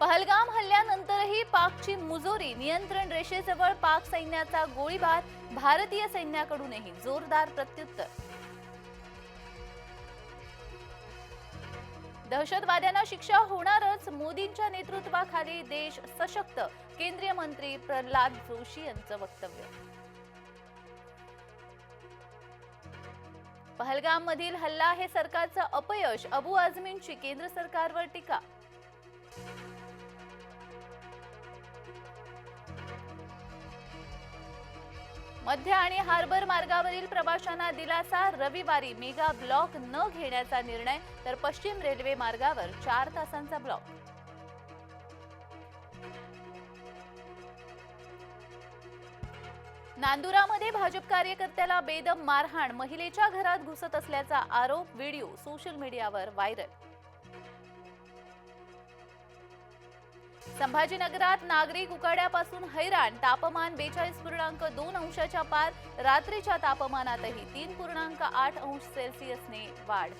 पहलगाम हल्ल्यानंतरही पाकची मुजोरी नियंत्रण रेषेजवळ पाक सैन्याचा गोळीबार भारतीय सैन्याकडूनही जोरदार प्रत्युत्तर. दहशतवाद्यांना शिक्षा होणारच मोदींच्या नेतृत्वाखाली देश सशक्त केंद्रीय मंत्री प्रल्हाद जोशी यांचं वक्तव्य. पहलगाम मधील हल्ला हे सरकारचं अपयश अबू आझमींची केंद्र सरकारवर टीका. मध्य आणि हार्बर मार्गावरील प्रवाशांना दिलासा रविवारी मेगा ब्लॉक न घेण्याचा निर्णय तर पश्चिम रेल्वे मार्गावर चार तासांचा ब्लॉक. नांदुरामध्ये भाजप कार्यकर्त्याला बेदम मारहाण महिलेच्या घरात घुसत असल्याचा आरोप व्हिडिओ सोशल मीडियावर व्हायरल. संभाजीनगरात नागरिक उकाड्यापासून हैराण तापमान बेचाळीस पूर्णांक दोन अंशाच्या पार रात्रीच्या तापमानातही तीन पूर्णांक आठ अंश सेल्सिअसने वाढ